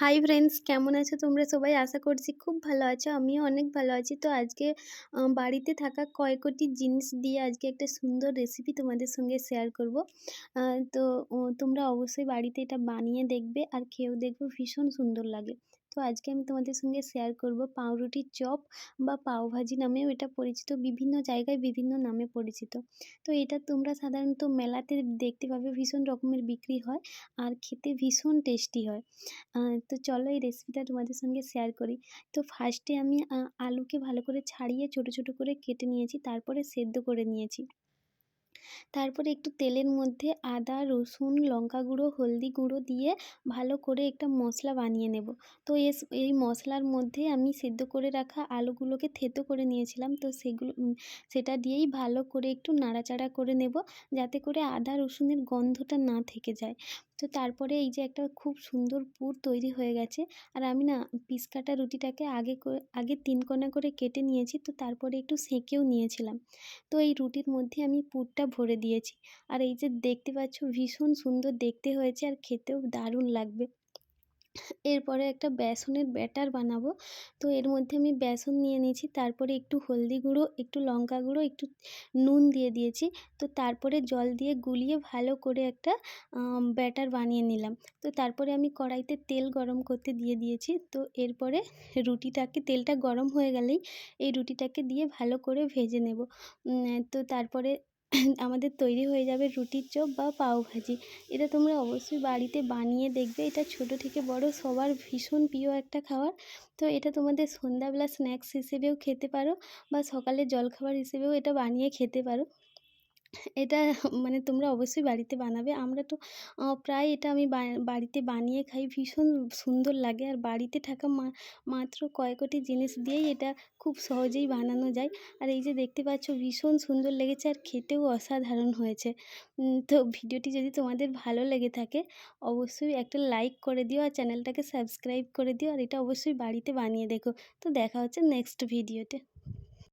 Hi friends কেমন আছো তোমরা? সবাই আশা করছি খুব ভালো আছো, আমিও অনেক ভালো আছি। তো আজকে বাড়িতে থাকা কয়েকটি জিনিস দিয়ে আজকে একটা সুন্দর রেসিপি তোমাদের সঙ্গে শেয়ার করব। তো তোমরা অবশ্যই বাড়িতে এটা বানিয়ে দেখবে আর খেয়েও দেখবে ভীষণ সুন্দর লাগে। তো আজকে আমি তোমাদের সঙ্গে শেয়ার করব পাউরুটির চপ বা পাওভাজি নামেও এটা পরিচিত, বিভিন্ন জায়গায় বিভিন্ন নামে পরিচিত। তো এটা তোমরা সাধারণত মেলাতে দেখতে পাবে ভীষণ রকমের বিক্রি হয় আর খেতে ভীষণ টেস্টি হয়। তো চলো এই রেসিপিটা তোমাদের সঙ্গে শেয়ার করি। তো ফার্স্টে আমি আলুকে ভালো করে ছাড়িয়ে ছোট ছোট করে কেটে নিয়েছি, তারপরে সেদ্ধ করে নিয়েছি। তারপরে একটু তেলের মধ্যে আদা, রসুন, লঙ্কা গুঁড়ো, হলদি গুঁড়ো দিয়ে ভালো করে একটা মশলা বানিয়ে নেব। তো এই মশলার মধ্যে আমি সেদ্ধ করে রাখা আলুগুলোকে থেতো করে নিয়েছিলাম। তো সেগুলো সেটা দিয়েই ভালো করে একটু নাড়াচাড়া করে নেব যাতে করে আদা, রসুনের গন্ধটা না থেকে যায়। তো তারপরে এই যে একটা খুব সুন্দর পুর তৈরি হয়ে গেছে। আর আমি না পিস কাটা রুটিটাকে আগে আগে তিন কোনা করে কেটে নিয়েছি। তো তারপরে একটু সেঁকেও নিয়েছিলাম। তো এই রুটির মধ্যে আমি পুরটা ভরে দিয়েছি। আর এই যে দেখতে পাচ্ছ ভীষণ সুন্দর দেখতে হয়েছে আর খেতেও দারুণ লাগবে। এরপরে একটা বেসনের ব্যাটার বানাবো। তো এর মধ্যে আমি বেসন নিয়ে নিয়েছি, তারপরে একটু হলদি গুঁড়ো, একটু লঙ্কা গুঁড়ো, একটু নুন দিয়ে দিয়েছি। তো তারপরে জল দিয়ে গুলিয়ে ভালো করে একটা ব্যাটার বানিয়ে নিলাম। তো তারপরে আমি কড়াইতে তেল গরম করতে দিয়ে দিয়েছি। তো এরপরে রুটিটাকে, তেলটা গরম হয়ে গেলেই এই রুটিটাকে দিয়ে ভালো করে ভেজে নেব। তো তারপরে আমাদের তৈরি হয়ে যাবে রুটির চপ বা পাওভাজি এটা তোমরা অবশ্যই বাড়িতে বানিয়ে দেখবে। এটা ছোট থেকে বড়, সবার ভীষণ প্রিয় একটা খাবার। তো এটা তোমাদের সন্ধ্যাবেলা স্ন্যাক্স হিসেবেও খেতে পারো বা সকালে জলখাবার হিসেবেও এটা বানিয়ে খেতে পারো। এটা মানে তোমরা অবশ্যই বাড়িতে বানাবে। আমরা তো প্রায় এটা আমি বাড়িতে বানিয়ে খাই, ভীষণ সুন্দর লাগে। আর বাড়িতে থাকা মাত্র কয়েকটি জিনিস দিয়েই এটা খুব সহজেই বানানো যায়। আর এই যে দেখতে পাচ্ছ, ভীষণ সুন্দর লেগেছে আর খেতেও অসাধারণ হয়েছে। তো ভিডিওটি যদি তোমাদের ভালো লেগে থাকে, অবশ্যই একটা লাইক করে দিও আর চ্যানেলটাকে সাবস্ক্রাইব করে দিও। আর এটা অবশ্যই বাড়িতে বানিয়ে দেখো। তো দেখা হচ্ছে নেক্সট ভিডিওতে।